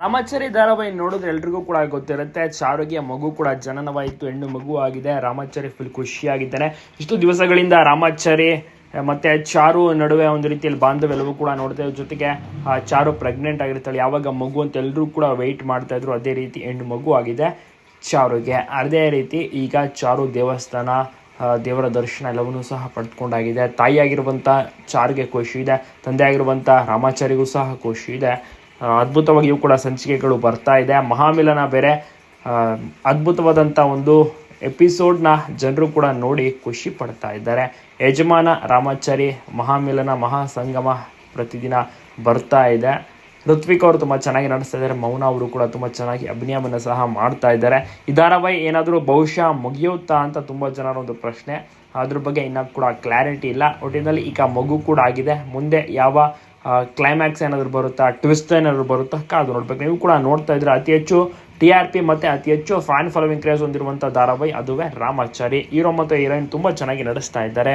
ರಾಮಾಚಾರಿ ಧಾರಾವಾಹಿ ನೋಡಿದ್ರೆ ಎಲ್ರಿಗೂ ಕೂಡ ಗೊತ್ತಿರುತ್ತೆ. ಚಾರುಗೆ ಮಗು ಕೂಡ ಜನನವಾಯಿತು ಹೆಣ್ಣು ಮಗು ಆಗಿದೆ. ರಾಮಾಚಾರಿ ಫುಲ್ ಖುಷಿಯಾಗಿದ್ದಾನೆ. ಇಷ್ಟು ದಿವಸಗಳಿಂದ ರಾಮಾಚಾರಿ ಮತ್ತೆ ಚಾರು ನಡುವೆ ಒಂದು ರೀತಿಯಲ್ಲಿ ಬಾಂಧವ್ಯ ಎಲ್ಲವೂ ಕೂಡ ನೋಡ್ತೇವೆ ಜೊತೆಗೆ ಆ, ಚಾರು ಪ್ರೆಗ್ನೆಂಟ್ ಆಗಿರ್ತಾಳೆ. ಯಾವಾಗ ಮಗು ಅಂತ ಎಲ್ಲರೂ ಕೂಡ ವೆಯ್ಟ್ ಮಾಡ್ತಾ ಇದ್ರು. ಅದೇ ರೀತಿ ಹೆಣ್ಣು ಮಗು ಆಗಿದೆ ಚಾರುಗೆ. ಅದೇ ರೀತಿ ಈಗ ಚಾರು ದೇವಸ್ಥಾನ ದೇವರ ದರ್ಶನ ಎಲ್ಲವನ್ನೂ ಸಹ ಪಡೆದುಕೊಂಡಾಗಿದೆ ತಾಯಿಯಾಗಿರುವಂಥ ಚಾರಿಗೆ ಖುಷಿ ಇದೆ. ತಂದೆ ಆಗಿರುವಂಥ ರಾಮಾಚಾರಿಗೂ ಸಹ ಖುಷಿ ಇದೆ. ಅದ್ಭುತವಾಗಿಯೂ ಕೂಡ ಸಂಚಿಕೆಗಳು ಬರ್ತಾ ಇದೆ. ಮಹಾಮಿಲನ ಬೇರೆ ಅದ್ಭುತವಾದಂಥ ಒಂದು ಎಪಿಸೋಡ್ನ ಜನರು ಕೂಡ ನೋಡಿ ಖುಷಿ ಪಡ್ತಾ ಇದ್ದಾರೆ. ಯಜಮಾನ, ರಾಮಾಚಾರಿ, ಮಹಾಮಿಲನ ಮಹಾಸಂಗಮ ಪ್ರತಿದಿನ ಬರ್ತಾ ಇದೆ. ಋತ್ವಿಕ್ ಅವರು ತುಂಬ ಚೆನ್ನಾಗಿ ನಡೆಸ್ತಾ ಇದ್ದಾರೆ. ಮೌನ ಅವರು ಕೂಡ ತುಂಬ ಚೆನ್ನಾಗಿ ಅಭಿನಯವನ್ನು ಸಹ ಮಾಡ್ತಾ ಇದ್ದಾರೆ. ಈ ಧಾರಾವಾಹಿ ಏನಾದರೂ ಬಹುಶಃ ಮುಗಿಯುತ್ತಾ ಅಂತ ತುಂಬ ಜನರ ಒಂದು ಪ್ರಶ್ನೆ. ಅದ್ರ ಬಗ್ಗೆ ಇನ್ನೂ ಕೂಡ ಕ್ಲಾರಿಟಿ ಇಲ್ಲ. ಒಟ್ಟಿನಲ್ಲಿ ಈಗ ಮಗು ಕೂಡ ಆಗಿದೆ. ಮುಂದೆ ಯಾವ ಕ್ಲೈಮ್ಯಾಕ್ಸ್ ಏನಾದರೂ ಬರುತ್ತಾ ಟ್ವಿಸ್ಟ್ ಏನಾದರೂ ಬರುತ್ತಾ, ಕಾದು ನೋಡ್ಬೇಕು. ನೀವು ಕೂಡ ನೋಡ್ತಾ ಇದ್ರೆ ಅತಿ ಹೆಚ್ಚು ಟಿ ಆರ್ ಪಿ ಮತ್ತು ಅತಿ ಹೆಚ್ಚು ಫ್ಯಾನ್ ಫಾಲೋವಿಂಗ್ ಕ್ರೇಜ್ ಹೊಂದಿರುವಂಥ ಧಾರಾವಾಹಿ ಅದುವೇ ರಾಮಾಚಾರಿ. ಹೀರೋ ಮತ್ತು ಹೀರೋಯಿನ್ ತುಂಬ ಚೆನ್ನಾಗಿ ನಡೆಸ್ತಾ ಇದ್ದಾರೆ.